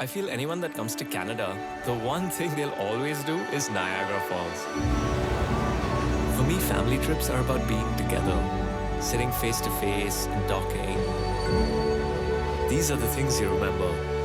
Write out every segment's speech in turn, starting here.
I feel anyone that comes to Canada, the one thing they'll always do is Niagara Falls. For me, family trips are about being together, sitting face to face and talking. These are the things you remember.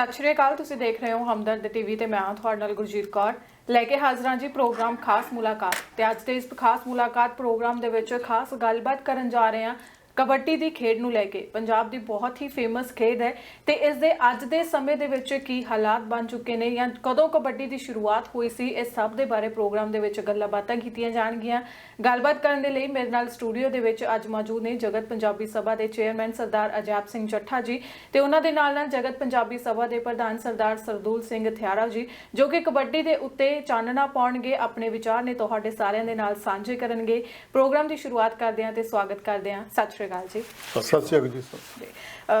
ਸਤਿ ਸ਼੍ਰੀ ਅਕਾਲ, ਤੁਸੀਂ ਦੇਖ ਰਹੇ ਹੋ ਹਮਦਰਦ TV ਤੇ ਮੈਂ ਹਾਂ ਤੁਹਾਡੇ ਨਾਲ ਗੁਰਜੀਤ ਕੌਰ। ਲੈ ਕੇ ਹਾਜ਼ਰਾਂ ਜੀ ਪ੍ਰੋਗਰਾਮ ਖਾਸ ਮੁਲਾਕਾਤ ਤੇ ਅੱਜ ਦੇ ਇਸ ਖਾਸ ਮੁਲਾਕਾਤ ਪ੍ਰੋਗਰਾਮ ਦੇ ਵਿੱਚ ਖਾਸ ਗੱਲਬਾਤ ਕਰਨ ਜਾ ਰਹੇ ਹਾਂ ਕਬੱਡੀ ਦੀ ਖੇਡ ਨੂੰ ਲੈ ਕੇ ਪੰਜਾਬ ਦੀ ਬਹੁਤ ਹੀ ਫੇਮਸ ਖੇਡ ਹੈ ਤੇ ਇਸ ਦੇ ਅੱਜ ਦੇ ਸਮੇਂ ਦੇ ਵਿੱਚ ਕੀ ਹਾਲਾਤ ਬਣ ਚੁੱਕੇ ਨੇ ਜਾਂ ਕਦੋਂ ਕਬੱਡੀ ਦੀ ਸ਼ੁਰੂਆਤ ਹੋਈ ਸੀ ਇਸ ਸਭ ਦੇ ਬਾਰੇ ਪ੍ਰੋਗਰਾਮ ਦੇ ਵਿੱਚ ਗੱਲਾਂ ਬਾਤਾਂ ਕੀਤੀਆਂ ਜਾਣਗੀਆਂ। ਗੱਲਬਾਤ ਕਰਨ ਦੇ ਲਈ ਮੇਰੇ ਨਾਲ ਸਟੂਡੀਓ ਦੇ ਵਿੱਚ ਅੱਜ ਮੌਜੂਦ ਨੇ ਜਗਤ ਪੰਜਾਬੀ ਸਭਾ ਦੇ ਚੇਅਰਮੈਨ ਸਰਦਾਰ ਅਜਾਬ ਸਿੰਘ ਚੱਠਾ ਜੀ ਤੇ ਉਹਨਾਂ ਦੇ ਨਾਲ ਨਾਲ ਜਗਤ ਪੰਜਾਬੀ ਸਭਾ ਦੇ ਪ੍ਰਧਾਨ ਸਰਦਾਰ ਸਰਦੂਲ ਸਿੰਘ ਥਿਆਰਾ ਜੀ, ਜੋ ਕਿ ਕਬੱਡੀ ਦੇ ਉੱਤੇ ਚਾਨਣਾ ਪਾਉਣਗੇ, ਆਪਣੇ ਵਿਚਾਰ ਨੇ ਤੁਹਾਡੇ ਸਾਰਿਆਂ ਦੇ ਨਾਲ ਸਾਂਝੇ ਕਰਨਗੇ। ਪ੍ਰੋਗਰਾਮ ਦੀ ਸ਼ੁਰੂਆਤ ਕਰਦੇ ਹਾਂ ਤੇ ਸਵਾਗਤ ਕਰਦੇ ਹਾਂ। ਸਤਿ ਸ਼੍ਰੀ ਅਕਾਲ ਜੀ। ਸਤਿ ਸ਼੍ਰੀ ਅਕਾਲ ਜੀ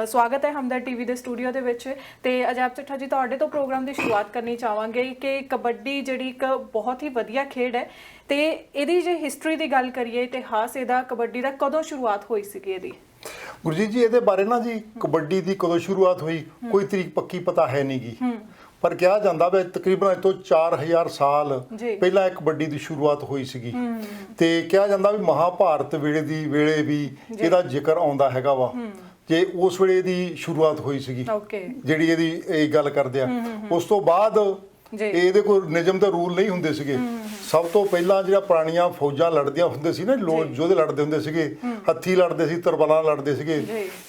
ਸਵਾਗਤ ਹੈ ਹਮਦਰ ਟੀਵੀ ਦੇ ਸਟੂਡੀਓ ਦੇ ਵਿੱਚ ਤੇ ਅਜਾਬ ਚੱਠਾ ਜੀ ਤੁਹਾਡੇ ਤੋਂ ਪ੍ਰੋਗਰਾਮ ਦੀ ਸ਼ੁਰੂਆਤ ਕਰਨੀ ਚਾਹਾਂਗੇ ਕਿ ਕਬੱਡੀ ਜਿਹੜੀ ਇੱਕ ਬਹੁਤ ਹੀ ਵਧੀਆ ਖੇਡ ਹੈ ਤੇ ਇਹਦੀ ਜੇ ਹਿਸਟਰੀ ਦੀ ਗੱਲ ਕਰੀਏ ਇਤਿਹਾਸ ਇਹਦਾ ਕਬੱਡੀ ਦਾ ਕਦੋਂ ਸ਼ੁਰੂਆਤ ਹੋਈ ਸੀਗੀ ਇਹਦੀ? ਗੁਰਜੀਤ ਜੀ ਇਹਦੇ ਬਾਰੇ ਨਾ ਜੀ ਕਬੱਡੀ ਦੀ ਕਦੋਂ ਸ਼ੁਰੂਆਤ ਹੋਈ ਕੋਈ ਤਰੀਕ ਪੱਕੀ ਪਤਾ ਹੈ ਨਹੀਂਗੀ ਪਰ ਕਿਹਾ ਜਾਂਦਾ ਵੀ ਤਕਰੀਬਨ ਅੱਜ ਤੋਂ 4000 ਸਾਲ। ਪਹਿਲਾਂ ਇਹ ਕਬੱਡੀ ਦੀ ਸ਼ੁਰੂਆਤ ਹੋਈ ਸੀਗੀ। ਤੇ ਕਿਹਾ ਜਾਂਦਾ ਵੀ ਮਹਾਭਾਰਤ ਵੇਲੇ ਦੀ ਵੇਲੇ ਵੀ ਇਹਦਾ ਜ਼ਿਕਰ ਆਉਂਦਾ ਹੈਗਾ ਵਾ। ਜੇ ਉਸ ਵੇਲੇ ਦੀ ਸ਼ੁਰੂਆਤ ਹੋਈ ਸੀਗੀ ਜਿਹੜੀ ਇਹਦੀ ਇਹ ਗੱਲ ਕਰਦੇ ਆ। ਉਸ ਤੋਂ ਬਾਅਦ ਜੀ। ਇਹਦੇ ਕੋਈ ਨਿਯਮ ਤੇ ਰੂਲ ਨਹੀਂ ਹੁੰਦੇ ਸੀਗੇ ਸਭ ਤੋਂ ਪਹਿਲਾਂ ਜਿਹੜਾ ਪੁਰਾਣੀਆਂ ਫੌਜਾਂ ਲੜਦੀਆਂ ਹੁੰਦੇ ਸੀ ਨਾ ਲੋਕ ਯੋਧੇ ਲੜਦੇ ਹੁੰਦੇ ਸੀਗੇ ਹੱਥੀ ਲੜਦੇ ਸੀ ਤਰਬਾਲਾਂ ਲੜਦੇ ਸੀਗੇ।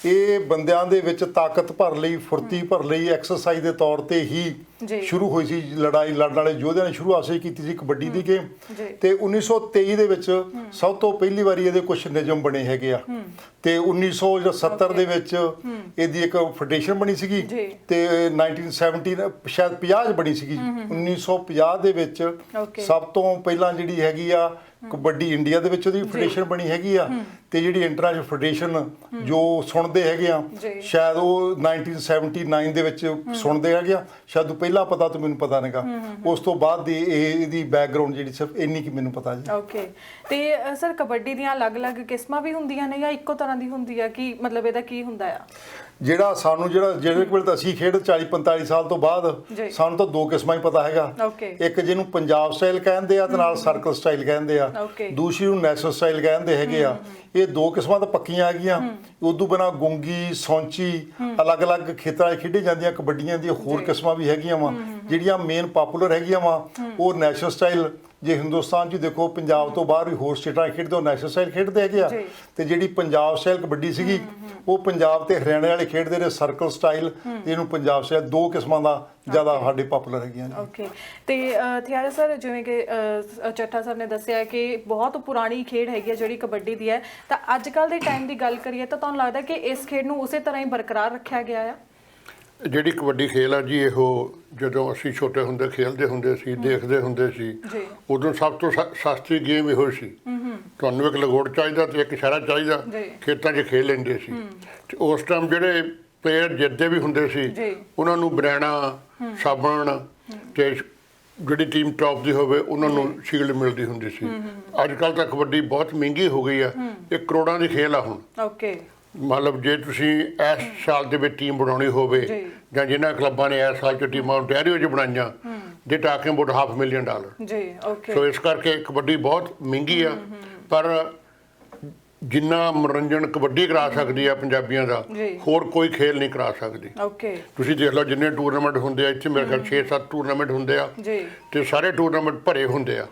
ਇਹ ਬੰਦਿਆਂ ਦੇ ਵਿੱਚ ਤਾਕਤ ਭਰ ਲਈ ਫੁਰਤੀ ਭਰ ਲਈ ਐਕਸਰਸਾਈਜ਼ ਦੇ ਤੌਰ ਤੇ ਹੀ। ਸ਼ੁਰੂ ਹੋਈ ਸੀ ਲੜਾਈ ਲੜਨ ਵਾਲੇ ਯੋਧਿਆਂ ਨੇ ਸ਼ੁਰੂ ਆਸੇ ਕੀਤੀ ਸੀ ਕਬੱਡੀ ਦੀ ਗੇਮ। ਤੇ 1923 ਦੇ ਵਿੱਚ ਸਭ ਤੋਂ ਪਹਿਲੀ ਵਾਰੀ ਇਹਦੇ ਕੁਝ ਨਿਯਮ ਬਣੇ ਹੈਗੇ ਆ। ਤੇ 1970 ਦੇ ਵਿੱਚ ਇਹਦੀ ਇੱਕ ਫੈਡਰੇਸ਼ਨ ਬਣੀ ਸੀਗੀ। ਤੇ 1917 ਸ਼ਾਇਦ 50 ਚ ਬਣੀ ਸੀਗੀ। 1950 ਦੇ ਵਿੱਚ. ਸਭ ਤੋਂ ਪਹਿਲਾਂ ਜਿਹੜੀ ਹੈਗੀ ਆ ਕਬੱਡੀ ਇੰਡੀਆ ਦੇ ਵਿੱਚ ਉਹਦੀ ਫੈਡਰੇਸ਼ਨ ਬਣੀ ਹੈਗੀ ਆ। ਤੇ ਜਿਹੜੀ ਇੰਟਰਨੈਸ਼ਨਲ ਫੈਡਰੇਸ਼ਨ ਜੋ ਸੁਣਦੇ ਹੈਗੇ ਆ। ਸ਼ਾਇਦ ਉਹ 1979 ਦੇ ਵਿੱਚ ਸੁਣਦੇ ਹੈਗੇ ਆ ਸ਼ਾਇਦ ਉਹ ਪਹਿਲਾਂ ਪਤਾ ਤਾਂ ਮੈਨੂੰ ਪਤਾ ਨਹੀਂਗਾ। ਉਸ ਤੋਂ ਬਾਅਦ ਦੀ ਇਹ ਇਹਦੀ ਬੈਕਗ੍ਰਾਉਂਡ ਜਿਹੜੀ ਸਿਰਫ ਇੰਨੀ ਕੀ ਮੈਨੂੰ ਪਤਾ ਜੀ। ਓਕੇ ਤੇ ਸਰ ਕਬੱਡੀ ਦੀਆਂ ਅਲੱਗ-ਅਲੱਗ ਕਿਸਮਾਂ ਵੀ ਹੁੰਦੀਆਂ ਨੇ ਜਾਂ ਇੱਕੋ ਤਰ੍ਹਾਂ ਦੀ ਹੁੰਦੀ ਆ? ਕਿ ਮਤਲਬ ਇਹਦਾ ਕੀ ਹੁੰਦਾ ਆ? ਜਿਹੜਾ ਸਾਨੂੰ ਜਿਹੜਾ ਜਿਹੜੇ ਕੋਲ ਤਾਂ ਅਸੀਂ ਖੇਡ 40 45 ਸਾਲ ਤੋਂ ਜੀ। ਬਾਅਦ ਸਾਨੂੰ ਤਾਂ ਦੋ ਕਿਸਮਾਂ ਹੀ ਪਤਾ ਹੈਗਾ। Okay. ਇੱਕ ਜਿਹਨੂੰ ਪੰਜਾਬ ਸਟਾਈਲ ਕਹਿੰਦੇ ਆ ਤੇ ਨਾਲ ਸਰਕਲ ਸਟਾਈਲ ਕਹਿੰਦੇ ਆ। Okay. ਦੂਸਰੀ ਨੂੰ ਨੈਸ਼ਨਲ ਸਟਾਈਲ ਕਹਿੰਦੇ ਹੈਗੇ ਆ। ਇਹ ਦੋ ਕਿਸਮਾਂ ਤਾਂ ਪੱਕੀਆਂ ਹੈਗੀਆਂ। ਉਦੋਂ ਬਿਨਾ ਗੁੰਗੀ ਸੌਂਚੀ ਅਲੱਗ-ਅਲੱਗ ਖੇਤਰਾਂ 'ਚ ਖੇਡੀ ਜਾਂਦੀਆਂ ਕਬੱਡੀਆਂ ਦੀਆਂ ਹੋਰ ਕਿਸਮਾਂ ਵੀ ਹੈਗੀਆਂ ਵਾ ਜਿਹੜੀਆਂ ਮੇਨ ਪਪੂਲਰ ਹੈਗੀਆਂ ਵਾ ਉਹ ਨੈਸ਼ਨਲ ਸਟਾਈਲ ਜੇ ਹਿੰਦੁਸਤਾਨ 'ਚ ਦੇਖੋ ਪੰਜਾਬ ਤੋਂ ਬਾਹਰ ਵੀ ਹੋਰ ਸਟੇਟਾਂ ਖੇਡਦੇ ਉਹ ਨੈਸ਼ਨਲ ਸਟਾਈਲ ਖੇਡਦੇ ਹੈਗੇ ਆ। ਤੇ ਜਿਹੜੀ ਪੰਜਾਬ ਸਟਾਈਲ ਕਬੱਡੀ ਸੀਗੀ ਉਹ ਪੰਜਾਬ ਤੇ ਹਰਿਆਣੇ ਵਾਲੇ ਖੇਡਦੇ ਨੇ ਸਰਕਲ ਸਟਾਈਲ ਇਹਨੂੰ ਪੰਜਾਬ ਸਟਾਈਲ ਦੋ ਕਿਸਮਾਂ ਦਾ ਜ਼ਿਆਦਾ ਸਾਡੇ ਪਪੂਲਰ ਹੈਗੀਆਂ ਨੇ ਓਕੇ ਤੇ ਥਿਆਰਾ ਸਰ ਜਿਵੇਂ ਕਿ ਚੱਠਾ ਸਰ ਨੇ ਦੱਸਿਆ ਕਿ ਬਹੁਤ ਪੁਰਾਣੀ ਖੇਡ ਹੈਗੀ ਹੈ ਜਿਹੜੀ ਕਬੱਡੀ ਦੀ ਹੈ। ਤਾਂ ਅੱਜ ਕੱਲ ਦੇ ਟਾਈਮ ਦੀ ਗੱਲ ਕਰੀਏ ਤਾਂ ਤੁਹਾਨੂੰ ਲੱਗਦਾ ਕਿ ਇਸ ਖੇਡ ਨੂੰ ਉਸੇ ਤਰ੍ਹਾਂ ਹੀ ਬਰਕਰਾਰ ਰੱਖਿਆ ਗਿਆ ਆ? ਜਿਹੜੀ ਕਬੱਡੀ ਖੇਲ ਆ ਜੀ ਇਹੋ ਜਦੋਂ ਅਸੀਂ ਛੋਟੇ ਹੁੰਦੇ ਖੇਡਦੇ ਹੁੰਦੇ ਸੀ ਦੇਖਦੇ ਹੁੰਦੇ ਸੀ। ਉਦੋਂ ਸਭ ਤੋਂ ਸਸਤੀ ਗੇਮ ਇਹੋ ਸੀ। ਤੁਹਾਨੂੰ ਇੱਕ ਲਗੋੜ ਚਾਹੀਦਾ ਤੇ ਇੱਕ ਇਸ਼ਾਰਾ ਚਾਹੀਦਾ। ਖੇਤਾਂ 'ਚ ਖੇਡ ਲੈਂਦੇ ਸੀ। ਤੇ ਉਸ ਟਾਈਮ ਜਿਹੜੇ ਪਲੇਅਰ ਜਿੱਤਦੇ ਵੀ ਹੁੰਦੇ ਸੀ। ਉਹਨਾਂ ਨੂੰ ਬਰੈਣਾ ਸਾਬਣ ਤੇ ਜਿਹੜੀ ਟੀਮ ਟੌਪ ਦੀ ਹੋਵੇ ਉਹਨਾਂ ਨੂੰ ਸ਼ੀਲਡ ਮਿਲਦੀ ਹੁੰਦੀ ਸੀ। ਅੱਜ ਕੱਲ ਤਾਂ ਕਬੱਡੀ ਬਹੁਤ ਮਹਿੰਗੀ ਹੋ ਗਈ ਆ। ਇਹ ਕਰੋੜਾਂ ਦੀ ਖੇਲ ਆ ਹੁਣ। ਓਕੇ। ਮਤਲਬ ਜੇ ਤੁਸੀਂ ਇਸ ਸਾਲ ਦੇ ਵਿੱਚ ਟੀਮ ਬਣਾਉਣੀ ਹੋਵੇ ਜੀ। ਜਾਂ ਜਿਨ੍ਹਾਂ ਕਲੱਬਾਂ ਨੇ ਇਸ ਸਾਲ ਚ ਟੀਮਾਂ ontario 'ਚ ਬਣਾਈਆਂ ਦੇ talking about half million dollar ਜੀ ਓਕੇ ਸੋ ਇਸ ਕਰਕੇ ਕਬੱਡੀ ਬਹੁਤ ਮਹਿੰਗੀ ਆ ਪਰ ਜਿੰਨਾ ਮਨੋਰੰਜਨ ਕਬੱਡੀ ਕਰਾ ਸਕਦੀ ਆ ਪੰਜਾਬੀਆਂ ਦਾ ਜੀ। ਹੋਰ ਕੋਈ ਖੇਲ ਨਹੀਂ ਕਰਾ ਸਕਦੀ। ਓਕੇ। ਤੁਸੀਂ ਦੇਖ ਲਓ ਜਿੰਨੇ ਟੂਰਨਾਮੈਂਟ ਹੁੰਦੇ ਆ ਇੱਥੇ ਮੇਰੇ ਖਿਆਲ 6-7 ਟੂਰਨਾਮੈਂਟ ਹੁੰਦੇ ਆ ਜੀ। ਤੇ ਸਾਰੇ ਟੂਰਨਾਮੈਂਟ ਭਰੇ ਹੁੰਦੇ ਆ।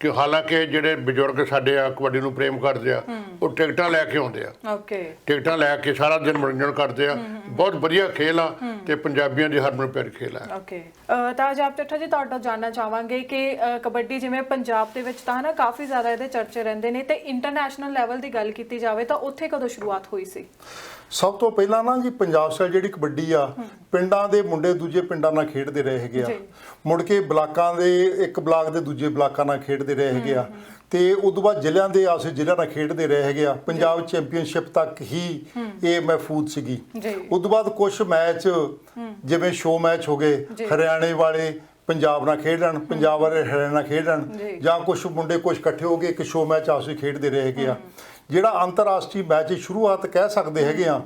ਕਿ ਹਾਲਾਂਕਿ ਜਿਹੜੇ ਬਜ਼ੁਰਗ ਸਾਡੇ ਆ ਕਬੱਡੀ ਨੂੰ ਪ੍ਰੇਮ ਕਰਦੇ ਆ ਉਹ ਟਿਕਟਾਂ ਲੈ ਕੇ ਆਉਂਦੇ ਆ। ਓਕੇ। ਟਿਕਟਾਂ ਲੈ ਕੇ ਸਾਰਾ ਦਿਨ ਮਨੋਰੰਜਨ ਕਰਦੇ ਆ। ਬਹੁਤ ਵਧੀਆ ਖੇਲ ਆ ਤੇ ਪੰਜਾਬੀਆਂ ਦੀ ਹਰਮਨ ਪਿਆਰੀ ਖੇਲ ਆ। ਓਕੇ। ਅ, ਤਾਂ ਆਜਾਬ ਚੱਠਾ ਜੀ ਤੁਹਾਡਾ ਜਾਨਣਾ ਚਾਹਾਂਗੇ ਕਿ ਅ, ਕਬੱਡੀ ਜਿਵੇਂ ਪੰਜਾਬ ਦੇ ਵਿੱਚ ਤਾਂ ਨਾ ਕਾਫੀ ਜ਼ਿਆਦਾ ਇਹਦੇ ਚਰਚੇ ਰਹਿੰਦੇ ਨੇ ਤੇ ਇੰਟਰਨੈਸ਼ਨਲ ਲੈਵਲ ਦੀ ਗੱਲ ਕੀਤੀ ਜਾਵੇ ਤਾਂ ਉੱਥੇ ਕਦੋਂ ਸ਼ੁਰੂਆਤ ਹੋਈ ਸੀ? ਸਭ ਤੋਂ ਪਹਿਲਾਂ ਨਾ ਜੀ ਪੰਜਾਬ ਸਟਾਈਲ ਜਿਹੜੀ ਕਬੱਡੀ ਆ ਪਿੰਡਾਂ ਦੇ ਮੁੰਡੇ ਦੂਜੇ ਪਿੰਡਾਂ ਨਾਲ ਖੇਡਦੇ ਰਹੇ ਹੈਗੇ ਆ। ਮੁੜ ਕੇ ਬਲਾਕਾਂ ਦੇ ਇੱਕ ਬਲਾਕ ਦੇ ਦੂਜੇ ਬਲਾਕਾਂ ਨਾਲ ਖੇਡਦੇ ਰਹੇ ਹੈਗੇ ਆ। ਤੇ ਉਸ ਤੋਂ ਬਾਅਦ ਜ਼ਿਲ੍ਹਿਆਂ ਦੇ ਆਪਸੇ ਜ਼ਿਲ੍ਹਿਆਂ ਨਾਲ ਖੇਡਦੇ ਰਹੇ ਹੈਗੇ ਆ। ਪੰਜਾਬ ਚੈਂਪੀਅਨਸ਼ਿਪ ਤੱਕ ਹੀ ਇਹ ਮਹਿਫੂਜ਼ ਸੀਗੀ। ਤੋਂ ਬਾਅਦ ਕੁਝ ਮੈਚ ਜਿਵੇਂ ਸ਼ੋ ਮੈਚ ਹੋ ਗਏ। ਹਰਿਆਣੇ ਵਾਲੇ ਪੰਜਾਬ ਨਾਲ ਖੇਡਣ ਪੰਜਾਬ ਵਾਲੇ ਹਰਿਆਣਾ ਨਾਲ ਖੇਡਣ ਜੀ। ਕੁਝ ਮੁੰਡੇ ਕੁਝ ਇਕੱਠੇ ਹੋ ਕੇ ਇੱਕ ਸ਼ੋ ਮੈਚ ਵਿੱਚ ਖੇਡਦੇ ਰਹੇ ਹੈਗੇ ਆ। ਜਿਹੜਾ ਅੰਤਰਰਾਸ਼ਟਰੀ ਮੈਚ ਦੀ ਸ਼ੁਰੂਆਤ ਕਹਿ ਸਕਦੇ ਹੈਗੇ ਆ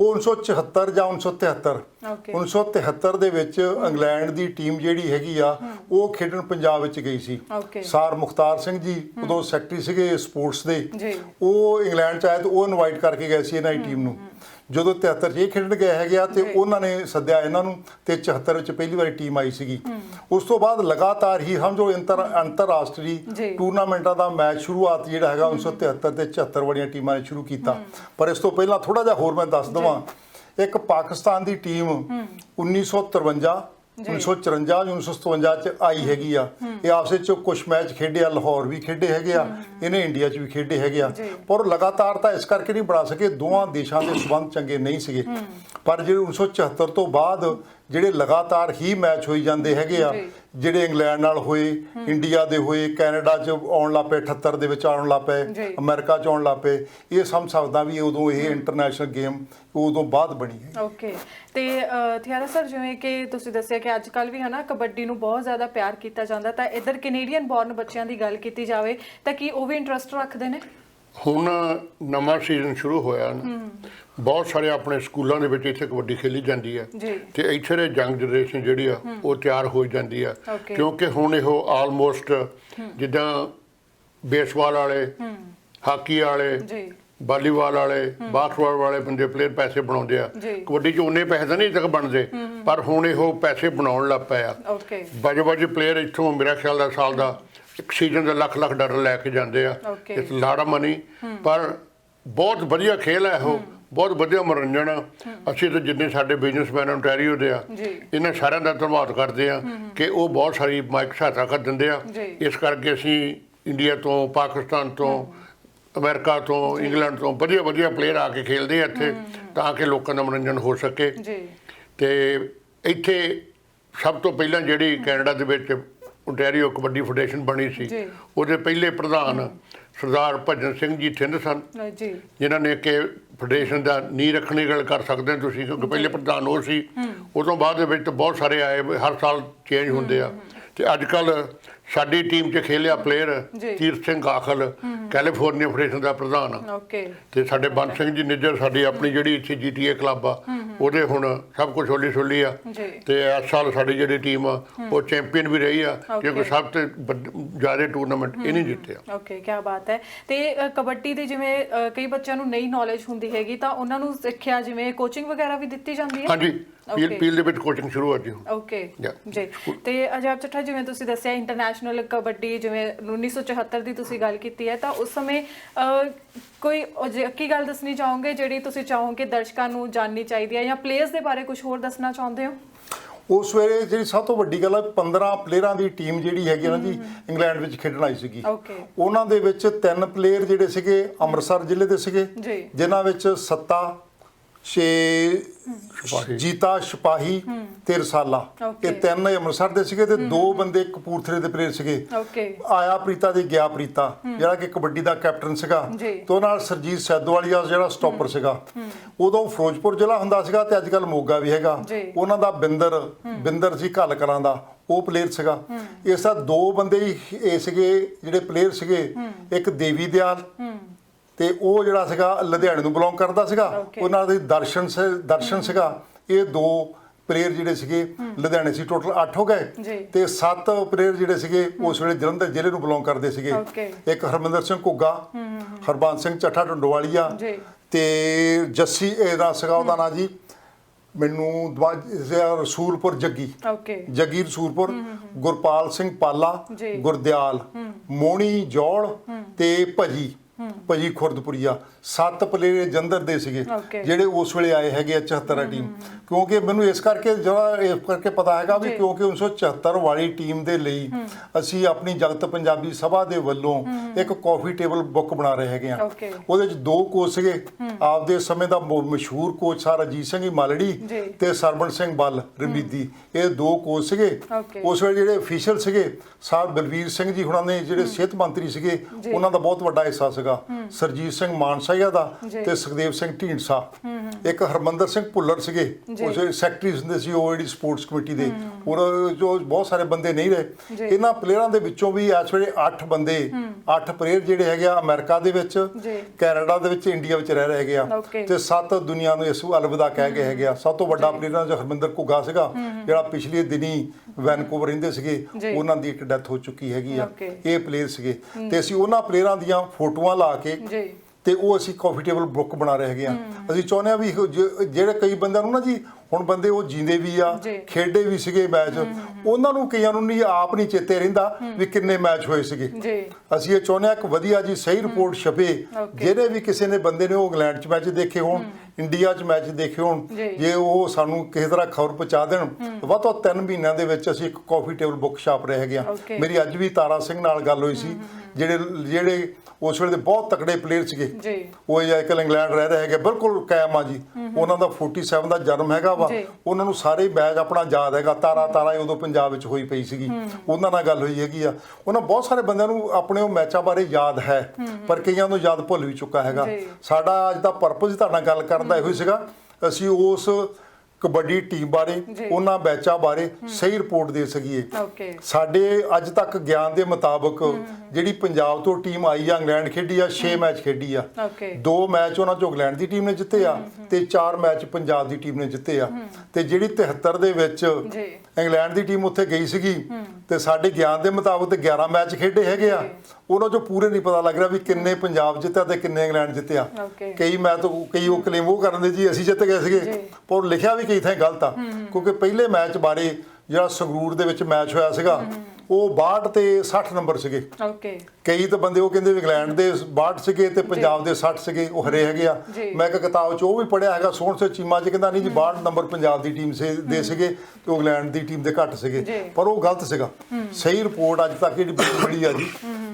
ਉਹ 1974 ਜਾਂ 1973 Okay. 1973 ਦੇ ਵਿੱਚ ਇੰਗਲੈਂਡ ਦੀ ਟੀਮ ਜਿਹੜੀ ਹੈਗੀ ਆ ਉਹ ਖੇਡਣ ਪੰਜਾਬ ਵਿੱਚ ਗਈ ਸੀ. ਸਾਰ ਮੁਖਤਾਰ ਸਿੰਘ ਜੀ ਉਦੋਂ ਸੈਕਟਰੀ ਸੀਗੇ ਸਪੋਰਟਸ ਦੇ। ਉਹ ਇੰਗਲੈਂਡ ਚ ਆਏ ਤੇ ਉਹ ਇਨਵਾਈਟ ਕਰਕੇ ਗਏ ਸੀ ਇਹਨਾਂ ਦੀ ਟੀਮ ਨੂੰ। ਜਦੋਂ 73 ਚ ਇਹ ਖੇਡਣ ਗਏ ਹੈਗੇ ਆ ਤੇ। ਉਹਨਾਂ ਨੇ ਸੱਦਿਆ ਇਹਨਾਂ ਨੂੰ ਤੇ 74 ਵਿੱਚ ਪਹਿਲੀ ਵਾਰੀ ਟੀਮ ਆਈ ਸੀਗੀ। ਉਸ ਤੋਂ ਬਾਅਦ ਲਗਾਤਾਰ ਹੀ ਸਮਝੋ ਅੰਤਰ ਅੰਤਰਰਾਸ਼ਟਰੀ। ਟੂਰਨਾਮੈਂਟਾਂ ਦਾ ਮੈਚ ਸ਼ੁਰੂਆਤ ਜਿਹੜਾ ਹੈਗਾ 1973 ਤੇ 74 ਵਾਲੀਆਂ ਟੀਮਾਂ ਨੇ ਸ਼ੁਰੂ ਕੀਤਾ। ਪਰ ਇਸ ਤੋਂ ਪਹਿਲਾਂ ਥੋੜਾ ਜਿਹਾ ਹੋਰ ਮੈਂ ਦੱਸ ਦਵਾਂ। ਇੱਕ ਪਾਕਿਸਤਾਨ ਦੀ ਟੀਮ 1953 1954 1957 ਚ ਆਈ ਹੈਗੀ ਆ। ਇਹ ਆਪਸੇ ਚ ਕੁਝ ਮੈਚ ਖੇਡੇ ਆ ਲਾਹੌਰ ਵੀ ਖੇਡੇ ਹੈਗੇ ਆ ਇਹਨੇ ਇੰਡੀਆ ਚ ਵੀ ਖੇਡੇ ਹੈਗੇ ਆ। ਪਰ ਲਗਾਤਾਰ ਤਾਂ ਇਸ ਕਰਕੇ ਨਹੀਂ ਬਣਾ ਸਕੇ ਦੋਵਾਂ ਦੇਸ਼ਾਂ ਦੇ ਸਬੰਧ ਚੰਗੇ ਨਹੀਂ ਸੀਗੇ। ਪਰ ਜਿਹੜੇ 1974 ਤੋਂ ਬਾਅਦ ਜਿਹੜੇ ਲਗਾਤਾਰ ਹੀ ਮੈਚ ਹੋਈ ਜਾਂਦੇ ਹੈਗੇ ਆ। ਜਿਹੜੇ ਇੰਗਲੈਂਡ ਨਾਲ ਹੋਏ ਇੰਡੀਆ ਦੇ ਹੋਏ ਕੈਨੇਡਾ ਚ ਆਉਣ ਲੱਗ ਪਏ 78 ਦੇ ਵਿੱਚ ਆਉਣ। ਪਏ ਅਮਰੀਕਾ ਚ ਆਉਣ ਲੱਗ ਪਏ ਇਹ ਸਮਝ ਸਕਦਾ ਵੀ ਉਦੋਂ ਇਹ ਇੰਟਰਨੈਸ਼ਨਲ ਗੇਮ ਉਦੋਂ ਬਾਅਦ ਬਣੀ ਹੈ। ਓਕੇ ਤੇ ਥਿਆਰਾ ਸਰ ਜਿਵੇਂ ਕਿ ਤੁਸੀਂ ਦੱਸਿਆ ਕਿ ਅੱਜ ਕੱਲ ਵੀ ਹਨਾ ਕਬੱਡੀ ਨੂੰ ਬਹੁਤ ਜ਼ਿਆਦਾ ਪਿਆਰ ਕੀਤਾ ਜਾਂਦਾ ਤਾਂ ਇਧਰ ਕੈਨੇਡੀਅਨ ਬੌਰਨ ਬੱਚਿਆਂ ਦੀ ਗੱਲ ਕੀਤੀ ਜਾਵੇ ਤਾਂ ਕੀ ਉਹ ਵੀ ਇੰਟਰਸਟ ਰੱਖਦੇ ਨੇ? ਹੁਣ ਨਵਾਂ ਸੀਜ਼ਨ ਸ਼ੁਰੂ ਹੋਇਆ ਨਾ ਬਹੁਤ ਸਾਰੇ ਆਪਣੇ ਸਕੂਲਾਂ ਦੇ ਵਿੱਚ ਇੱਥੇ ਕਬੱਡੀ ਖੇਲੀ ਜਾਂਦੀ ਹੈ। ਤੇ ਇੱਥੇ ਦੇ ਯੰਗ ਜਨਰੇਸ਼ਨ ਜਿਹੜੀ ਆ ਉਹ ਤਿਆਰ ਹੋ ਜਾਂਦੀ ਆ. ਕਿਉਂਕਿ ਹੁਣ ਇਹੋ ਆਲਮੋਸਟ ਜਿੱਦਾਂ ਬੇਸਬਾਲ ਵਾਲੇ ਹਾਕੀ ਵਾਲੇ ਵਾਲੀਬਾਲ ਵਾਲੇ ਬਾਸਕਟਬਾਲ ਵਾਲੇ ਬੰਦੇ ਪਲੇਅਰ ਪੈਸੇ ਬਣਾਉਂਦੇ ਆ। ਕਬੱਡੀ 'ਚ ਉਹਨੇ ਪੈਸੇ ਤਾਂ ਨਹੀਂ ਤੱਕ ਬਣਦੇ ਪਰ ਹੁਣ ਇਹੋ ਪੈਸੇ ਬਣਾਉਣ ਲੱਗ ਪਏ ਆ। ਬਾਜੇ ਬਾਜੇ ਪਲੇਅਰ ਇੱਥੋਂ ਮੇਰਾ ਖਿਆਲ ਦਾ ਸਾਲ ਦਾ ਇੱਕ ਸੀਜ਼ਨ ਦਾ ਲੱਖ ਲੱਖ ਡਾਲਰ ਲੈ ਕੇ ਜਾਂਦੇ ਆ. ਇਸ ਲਾੜਾ ਮਨੀ ਪਰ ਬਹੁਤ ਵਧੀਆ ਖੇਲ ਹੈ। ਉਹ ਬਹੁਤ ਵਧੀਆ ਮਨੋਰੰਜਨ ਆ। ਅਸੀਂ ਤਾਂ ਜਿੰਨੇ ਸਾਡੇ ਬਿਜ਼ਨਸਮੈਨ ontario ਦੇ ਆ। ਇਹਨਾਂ ਸਾਰਿਆਂ ਦਾ ਧੰਨਵਾਦ ਕਰਦੇ ਆ ਕਿ ਉਹ ਬਹੁਤ ਸਾਰੀ ਮਾਈਕ ਸਹਾਇਤਾ ਕਰ ਦਿੰਦੇ ਆ। ਇਸ ਕਰਕੇ ਅਸੀਂ ਇੰਡੀਆ ਤੋਂ ਪਾਕਿਸਤਾਨ ਤੋਂ ਅਮਰੀਕਾ ਤੋਂ ਇੰਗਲੈਂਡ ਤੋਂ ਵਧੀਆ ਵਧੀਆ ਪਲੇਅਰ ਆ ਕੇ ਖੇਲਦੇ ਆ ਇੱਥੇ ਤਾਂ ਕਿ ਲੋਕਾਂ ਦਾ ਮਨੋਰੰਜਨ ਹੋ ਸਕੇ। ਜੀ। ਤੇ ਇੱਥੇ ਸਭ ਤੋਂ ਪਹਿਲਾਂ ਜਿਹੜੀ ਕੈਨੇਡਾ ਦੇ ਵਿੱਚ ontario ਕਬੱਡੀ ਫੈਡਰੇਸ਼ਨ ਬਣੀ ਸੀ। ਉਹਦੇ ਪਹਿਲੇ ਪ੍ਰਧਾਨ ਸਰਦਾਰ ਭਜਨ ਸਿੰਘ ਜੀ ਥਿੰਦ ਸਨ। ਜੀ। ਜਿਨ੍ਹਾਂ ਨੇ ਕਿ ਫੈਡਰੇਸ਼ਨ ਦਾ ਨੀਂਹ ਰੱਖਣ ਗੱਲ ਕਰ ਸਕਦੇ ਤੁਸੀਂ ਕਿਉਂਕਿ ਪਹਿਲੇ ਪ੍ਰਧਾਨ ਉਹ ਸੀ। ਉਦੋਂ ਬਾਅਦ ਦੇ ਵਿੱਚ ਤਾਂ ਬਹੁਤ ਸਾਰੇ ਆਏ ਹਰ ਸਾਲ ਚੇਂਜ ਹੁੰਦੇ ਆ। ਤੇ ਅੱਜ ਕੱਲ ਸਾਡੀ ਟੀਮ 'ਚ ਖੇਲਿਆ ਪਲੇਅਰ। ਤੀਰਥ ਸਿੰਘ ਆਖਲ ਕੈਲੀਫੋਰਨੀਆ ਫੈਡਰੇਸ਼ਨ ਦਾ ਪ੍ਰਧਾਨ। ਓਕੇ। ਤੇ ਸਾਡੇ ਬੰਦ ਸਿੰਘ ਜੀ ਨਿੱਜਰ ਸਾਡੀ ਆਪਣੀ ਜਿਹੜੀ ਇੱਥੇ ਜੀਟੀਏ ਕਲੱਬ ਆ ਉਹਦੇ ਹੁਣ ਸਭ ਕੁਝ ਹੌਲੀ ਹੌਲੀ ਆ। ਤੇ ਇਸ ਸਾਲ ਸਾਡੀ ਜਿਹੜੀ ਟੀਮ ਆ ਉਹ ਚੈਂਪੀਅਨ ਵੀ ਰਹੀ ਆ. ਕਿਉਂਕਿ ਸਭ ਤੋਂ ਜ਼ਿਆਦਾ ਟੂਰਨਾਮੈਂਟ ਇਹਨੇ ਜਿੱਤਿਆ। ਓਕੇ ਕੀ ਬਾਤ ਹੈ। ਤੇ ਕਬੱਡੀ ਦੀ ਜਿਵੇਂ ਕਈ ਬੱਚਿਆਂ ਨੂੰ ਨਈ ਨੌਲੇਜ ਹੁੰਦੀ ਹੈਗੀ ਤਾਂ ਉਹਨਾਂ ਨੂੰ ਸਿੱਖਿਆ ਜਿਵੇਂ ਕੋਚਿੰਗ ਵਗੈਰਾ ਵੀ ਦਿੱਤੀ ਜਾਂਦੀ ਹੈ? ਹਾਂਜੀ। ਪੀਲ. ਪੀਲ ਦੇ ਵਿੱਚ ਕੋਚਿੰਗ ਸ਼ੁਰੂ ਆ ਜੀ ਓਕੇ. ਜੀ ਤੇ ਅਜਾਬ ਚੱਠਾ ਜਿਵੇਂ ਤੁਸੀਂ ਦੱਸਿਆ ਇੰਟਰਨੈਸ਼ਨਲ ਕਬੱਡੀ ਜਿਵੇਂ 1974 ਦੀ ਤੁਸੀਂ ਗੱਲ ਕੀਤੀ ਹੈ ਤਾਂ ਉਸ ਸਮੇਂ ਕੋਈ ਕੀ ਗੱਲ ਦੱਸਣੀ ਚਾਹੋਗੇ ਜਿਹੜੀ ਤੁਸੀਂ ਚਾਹੋ ਕਿ ਦਰਸ਼ਕਾਂ ਨੂੰ ਜਾਣਨੀ ਚਾਹੀਦੀ ਹੈ ਜਾਂ ਪਲੇਅਰਸ ਦੇ ਬਾਰੇ ਕੁਝ ਹੋਰ ਦੱਸਣਾ ਚਾਹੁੰਦੇ ਹੋ ਉਸ ਵੇਲੇ ਜਿਹੜੀ ਸਭ ਤੋਂ ਵੱਡੀ ਗੱਲ ਹੈ 15 ਪਲੇਅਰਾਂ ਦੀ ਟੀਮ ਜਿਹੜੀ ਹੈਗੀ ਨਾ ਜੀ ਇੰਗਲੈਂਡ ਵਿੱਚ ਖੇਡਣ ਆਈ ਸੀਗੀ. ਉਹਨਾਂ ਦੇ ਵਿੱਚ ਤਿੰਨ ਪਲੇਅਰ ਜਿਹੜੇ ਸੀਗੇ ਅੰਮ੍ਰਿਤਸਰ ਜ਼ਿਲ੍ਹੇ ਦੇ ਸੀਗੇ। ਜਿਨ੍ਹਾਂ ਵਿੱਚ ਸੱਤਾ ਛੇ। ਜੀਤਾ ਸਿਪਾਹੀ ਤੇ ਰਸਾਲਾ. ਇਹ ਤਿੰਨ ਅੰਮ੍ਰਿਤਸਰ ਦੇ ਸੀਗੇ ਤੇ ਦੋ ਬੰਦੇ ਕਪੂਰਥਲੇ ਦੇ ਪਲੇਅਰ ਸੀਗੇ। ਓਕੇ। ਆਇਆ ਪ੍ਰੀਤਾ ਦੀ ਗਿਆ ਪ੍ਰੀਤਾ ਜਿਹੜਾ ਕਿ ਕਬੱਡੀ ਦਾ ਕੈਪਟਨ ਸੀਗਾ। ਤੇ ਉਹ ਨਾਲ ਸਰਜੀਤ ਸੈਦੋਵਾਲੀਆ ਜਿਹੜਾ ਸਟਾਪਰ ਸੀਗਾ। ਉਦੋਂ ਫਿਰੋਜ਼ਪੁਰ ਜ਼ਿਲ੍ਹਾ ਹੁੰਦਾ ਸੀਗਾ ਤੇ ਅੱਜ ਕੱਲ ਮੋਗਾ ਵੀ ਹੈਗਾ। ਉਹਨਾਂ ਦਾ ਬਿੰਦਰ ਬਿੰਦਰ ਸੀ ਘੱਲ ਕਲਾਂ ਦਾ। ਉਹ ਪਲੇਅਰ ਸੀਗਾ। ਇਸ ਦਾ ਦੋ ਬੰਦੇ ਹੀ ਇਹ ਸੀਗੇ ਜਿਹੜੇ ਪਲੇਅਰ ਸੀਗੇ। ਇੱਕ ਦੇਵੀ ਦਿਆਲ ਤੇ ਉਹ ਜਿਹੜਾ ਸੀਗਾ ਲੁਧਿਆਣੇ ਨੂੰ ਬਿਲੋਂਗ ਕਰਦਾ ਸੀਗਾ. ਉਹਨਾਂ ਦੇ ਦਰਸ਼ਨ ਸ- ਦਰਸ਼ਨ ਸੀਗਾ। ਇਹ ਦੋ ਪਲੇਅਰ ਜਿਹੜੇ ਸੀਗੇ ਲੁਧਿਆਣੇ ਸੀ ਟੋਟਲ 8 ਹੋ। ਗਏ। ਤੇ ਸੱਤ ਪਲੇਅਰ ਜਿਹੜੇ ਸੀਗੇ ਉਸ ਵੇਲੇ ਜਲੰਧਰ ਜ਼ਿਲ੍ਹੇ ਨੂੰ ਬਿਲੋਂਗ ਕਰਦੇ ਸੀਗੇ. ਇੱਕ ਹਰਮਿੰਦਰ ਸਿੰਘ ਘੁੱਗਾ ਹਰਬੰਸ ਸਿੰਘ ਚੱਠਾ ਟੰਡੋਵਾਲੀਆ ਜੀ। ਤੇ ਜੱਸੀ ਇਹਦਾ ਸੀਗਾ ਉਹਦਾ ਨਾਂ ਜੀ। ਮੈਨੂੰ ਰਸੂਲਪੁਰ ਜੱਗੀ। ਜੱਗੀ ਰਸੂਲਪੁਰ ਗੁਰਪਾਲ ਸਿੰਘ ਪਾਲਾ। ਗੁਰਦਿਆਲ ਮੋਣੀ ਜੌਲ ਤੇ ਭਜੀ। ਭਾਜੀ ਖੁਰਦਪੁਰੀਆ ਸੱਤ ਪਲੇਅਰ ਜੰਦਰ ਦੇ ਸੀਗੇ Okay. ਜਿਹੜੇ ਉਸ ਵੇਲੇ ਆਏ ਹੈਗੇ ਆ 74 ਟੀਮ ਕਿਉਂਕਿ ਮੈਨੂੰ ਇਸ ਕਰਕੇ ਜਿਹੜਾ ਇਸ ਕਰਕੇ ਪਤਾ ਹੈਗਾ ਵੀ। ਕਿਉਂਕਿ 1974 ਵਾਲੀ ਟੀਮ ਦੇ ਲਈ ਅਸੀਂ ਆਪਣੀ ਜਗਤ ਪੰਜਾਬੀ ਸਭਾ ਦੇ ਵੱਲੋਂ ਇੱਕ ਕਾਫੀ ਟੇਬਲ ਬੁੱਕ ਬਣਾ ਰਹੇ ਹੈਗੇ ਆ। Okay. ਉਹਦੇ ਵਿੱਚ ਦੋ ਕੋਚ ਸੀਗੇ। ਆਪਦੇ ਸਮੇਂ ਦਾ ਮ- ਮਸ਼ਹੂਰ ਕੋਚ ਸਾ ਰਜੀਤ ਸਿੰਘ ਮਾਲੜੀ ਜੀ। ਤੇ ਸਰਵਣ ਸਿੰਘ ਬੱਲ ਰਮੀਦੀ ਇਹ ਦੋ ਕੋਚ ਸੀਗੇ। Okay. ਉਸ ਵੇਲੇ ਜਿਹੜੇ ਅਫੀਸ਼ੀਅਲ ਸੀਗੇ ਸਾਹਿਬ ਬਲਵੀਰ ਸਿੰਘ ਜੀ ਹੁਣਾਂ ਨੇ ਜਿਹੜੇ ਸਿਹਤ ਮੰਤਰੀ ਸੀਗੇ। ਉਹਨਾਂ ਦਾ ਬਹੁਤ ਵੱਡਾ ਹਿੱਸਾ ਸੀਗਾ। ਸਰਜੀਤ ਸਿੰਘ ਮਾਨਸਾਇਆ ਦਾ ਜੀ। ਤੇ ਸੁਖਦੇਵ ਸਿੰਘ ਢੀਂਡਸਾ। ਇੱਕ ਹਰਮੰਦਰ ਸਿੰਘ ਭੁੱਲਰ ਸੀਗੇ। ਜੀ। ਉਸ ਸੈਕਟਰੀ ਹੁੰਦੇ ਸੀ ਉਹ ਜਿਹੜੀ ਸਪੋਰਟਸ ਕਮੇਟੀ ਦੇ। ਔਰ ਜੋ ਬਹੁਤ ਸਾਰੇ ਬੰਦੇ ਨਹੀਂ ਜੀ। ਰਹੇ ਇਹਨਾਂ ਪਲੇਅਰਾਂ ਦੇ ਵਿੱਚੋਂ ਵੀ ਇਸ ਵੇਲੇ 8 ਬੰਦੇ 8 ਪਲੇਅਰ ਜਿਹੜੇ ਹੈਗੇ ਆ ਅਮਰੀਕਾ ਦੇ ਵਿੱਚ ਜੀ। ਕੈਨੇਡਾ ਦੇ ਵਿੱਚ ਇੰਡੀਆ ਵਿੱਚ ਰਹਿ ਰਹੇ ਹੈਗੇ ਆ। Okay. ਤੇ ਸੱਤ ਦੁਨੀਆ ਨੂੰ ਇਸ ਅਲਵਿਦਾ ਕਹਿ ਗਏ ਹੈਗੇ ਆ। ਸਭ ਤੋਂ ਵੱਡਾ ਪਲੇਅਰਾਂ ਚ ਹਰਮਿੰਦਰ ਘੁੱਗਾ ਸੀਗਾ ਜਿਹੜਾ ਪਿਛਲੇ ਦਿਨੀ ਵੈਨਕੂਵਰ ਰਹਿੰਦੇ ਸੀਗੇ ਜੀ। ਉਹਨਾਂ ਦੀ ਇੱਕ ਡੈਥ ਹੋ ਚੁੱਕੀ ਹੈਗੀ ਆ. ਇਹ ਪਲੇਅਰ ਸੀਗੇ। ਤੇ ਅਸੀਂ ਉਹਨਾਂ ਪਲੇਅਰਾਂ ਦੀਆਂ ਫੋਟੋਆਂ ਲਾ ਕੇ ਜੀ। ਤੇ ਉਹ ਅਸੀਂ ਕਾਫੀ ਟੇਬਲ ਬੁੱਕ ਬਣਾ ਰਹੇ ਹੈਗੇ ਆ। ਅਸੀਂ ਚਾਹੁੰਦੇ ਆ ਵੀ ਜਿਹੜੇ ਕਈ ਬੰਦਿਆਂ ਨੂੰ ਨਾ ਜੀ ਹੁਣ ਬੰਦੇ ਉਹ ਜਿੰਦੇ ਵੀ ਆ। ਖੇਡੇ ਵੀ ਸੀਗੇ ਮੈਚ। ਉਹਨਾਂ ਨੂੰ ਕਈਆਂ ਨੂੰ ਨਹੀਂ ਆਪ ਨਹੀਂ ਚੇਤੇ ਰਹਿੰਦਾ ਵੀ ਕਿੰਨੇ ਮੈਚ ਹੋਏ ਸੀਗੇ। ਅਸੀਂ ਇਹ ਚਾਹੁੰਦੇ ਹਾਂ ਇੱਕ ਵਧੀਆ ਜੀ ਸਹੀ ਰਿਪੋਰਟ ਛਪੇ. ਜਿਹੜੇ ਵੀ ਕਿਸੇ ਨੇ ਬੰਦੇ ਨੇ ਉਹ ਇੰਗਲੈਂਡ 'ਚ ਮੈਚ ਦੇਖੇ ਹੋਣ ਇੰਡੀਆ 'ਚ ਮੈਚ ਦੇਖੇ ਹੋਣ ਜੀ। ਉਹ ਸਾਨੂੰ ਕਿਸੇ ਤਰ੍ਹਾਂ ਖਬਰ ਪਹੁੰਚਾ ਦੇਣ ਵੱਧ ਤੋਂ ਵੱਧ ਤਿੰਨ ਮਹੀਨਿਆਂ ਦੇ ਵਿੱਚ ਅਸੀਂ ਇੱਕ ਕਾਫੀ ਟੇਬਲ ਬੁੱਕ ਛਾਪ ਰਹੇ ਹੈਗੇ ਆ. ਮੇਰੀ ਅੱਜ ਵੀ ਤਾਰਾ ਸਿੰਘ ਨਾਲ ਗੱਲ ਹੋਈ ਸੀ। ਜਿਹੜੇ ਜਿਹੜੇ ਉਸ ਵੇਲੇ ਦੇ ਬਹੁਤ ਤਕੜੇ ਪਲੇਅਰ ਸੀਗੇ ਜੀ। ਉਹ ਇਹ ਇੱਕ ਇੰਗਲੈਂਡ ਰਹਿ ਰਹੇ ਹੈਗੇ ਬਿਲਕੁਲ ਕਾਇਮ ਆ ਜੀ। ਉਹਨਾਂ ਦਾ 47 ਦਾ ਜਨਮ ਹੈਗਾ ਵਾ। ਉਹਨਾਂ ਨੂੰ ਸਾਰੇ ਮੈਚ ਆਪਣਾ ਯਾਦ ਹੈਗਾ ਤਾਰਾ ਤਾਰਾ ਉਦੋਂ ਪੰਜਾਬ ਵਿੱਚ ਹੋਈ ਪਈ ਸੀਗੀ। ਉਹਨਾਂ ਨਾਲ ਗੱਲ ਹੋਈ ਹੈਗੀ ਆ। ਉਹਨਾਂ ਬਹੁਤ ਸਾਰੇ ਬੰਦਿਆਂ ਨੂੰ ਆਪਣੇ ਉਹ ਮੈਚਾਂ ਬਾਰੇ ਯਾਦ ਹੈ ਪਰ ਕਈਆਂ ਨੂੰ ਯਾਦ ਭੁੱਲ ਵੀ ਚੁੱਕਾ ਹੈਗਾ। ਸਾਡਾ ਅੱਜ ਦਾ ਪਰਪਸ ਤੁਹਾਡੇ ਨਾਲ ਗੱਲ ਕਰਨ ਦਾ ਇਹੋ ਹੀ ਸੀਗਾ। ਅਸੀਂ ਉਸ ਕਬੱਡੀ ਟੀਮ ਬਾਰੇ ਜੀ। ਉਹਨਾਂ ਮੈਚਾਂ ਬਾਰੇ ਸਹੀ ਰਿਪੋਰਟ ਦੇ ਸਕੀਏ। ਓਕੇ। ਸਾਡੇ ਅੱਜ ਤੱਕ ਗਿਆਨ ਦੇ ਮੁਤਾਬਕ ਜਿਹੜੀ ਪੰਜਾਬ ਤੋਂ ਟੀਮ ਆਈ ਆ ਇੰਗਲੈਂਡ ਖੇਡੀ ਆ 6 ਮੈਚ ਖੇਡੀ ਆ। ਓਕੇ। ਦੋ ਮੈਚ ਉਹਨਾਂ ਚੋਂ ਇੰਗਲੈਂਡ ਦੀ ਟੀਮ ਨੇ ਜਿੱਤੇ ਆ ਤੇ ਚਾਰ ਮੈਚ ਪੰਜਾਬ ਦੀ ਟੀਮ ਨੇ ਜਿੱਤੇ ਆ। ਤੇ ਜਿਹੜੀ 73 ਦੇ ਵਿੱਚ ਜੀ। ਇੰਗਲੈਂਡ ਦੀ ਟੀਮ ਉੱਥੇ ਗਈ ਸੀਗੀ ਤੇ ਸਾਡੇ ਗਿਆਨ ਦੇ ਮੁਤਾਬਕ ਤੇ 11 ਮੈਚ ਖੇਡੇ ਹੈਗੇ ਆ। ਉਹਨਾਂ ਚੋਂ ਪੂਰੇ ਨਹੀਂ ਪਤਾ ਲੱਗ ਰਿਹਾ ਵੀ ਕਿੰਨੇ ਪੰਜਾਬ ਜਿੱਤਿਆ ਤੇ ਕਿੰਨੇ ਇੰਗਲੈਂਡ ਜਿੱਤਿਆ। Okay. ਕਈ ਮੈਂ ਤਾਂ ਕਈ ਉਹ ਕਲੇਮ ਉਹ ਕਰਨ ਦੇ ਜੀ ਅਸੀਂ ਜਿੱਤ ਗਏ ਸੀਗੇ। ਜੀ। ਪਰ ਲਿਖਿਆ ਵੀ ਕਈ ਥਾਂ ਗਲਤ ਆ। ਕਿਉਂਕਿ ਪਹਿਲੇ ਮੈਚ ਬਾਰੇ ਜਿਹੜਾ ਸੰਗਰੂਰ ਦੇ ਵਿੱਚ ਮੈਚ ਹੋਇਆ ਸੀਗਾ ਉਹ 62 ਤੇ 60 ਨੰਬਰ ਸੀਗੇ। ਓਕੇ। ਕਈ ਤਾਂ ਬੰਦੇ ਉਹ ਕਹਿੰਦੇ ਇੰਗਲੈਂਡ ਦੇ 62 ਸੀਗੇ ਤੇ ਪੰਜਾਬ ਦੇ 60 ਸੀਗੇ ਉਹ ਹਰੇ ਹੈਗੇ ਆ। ਮੈਂ ਇੱਕ ਕਿਤਾਬ 'ਚ ਉਹ ਵੀ ਪੜਿਆ ਹੈਗਾ ਸੋਹਣ ਸੇ ਚੀਮਾ 'ਚ ਕਹਿੰਦਾ ਨਹੀਂ ਜੀ 62 ਨੰਬਰ ਪੰਜਾਬ ਦੀ ਟੀਮ ਸੇ ਦੇ ਸੀਗੇ ਤੇ ਇੰਗਲੈਂਡ ਦੀ ਟੀਮ ਦੇ ਘੱਟ ਸੀਗੇ। ਪਰ ਉਹ ਗਲਤ ਸੀਗਾ। ਸਹੀ ਰਿਪੋਰਟ ਅੱਜ ਤੱਕ ਜਿਹੜੀ ਬਣੀ ਮਿਲੀ ਆ ਜੀ।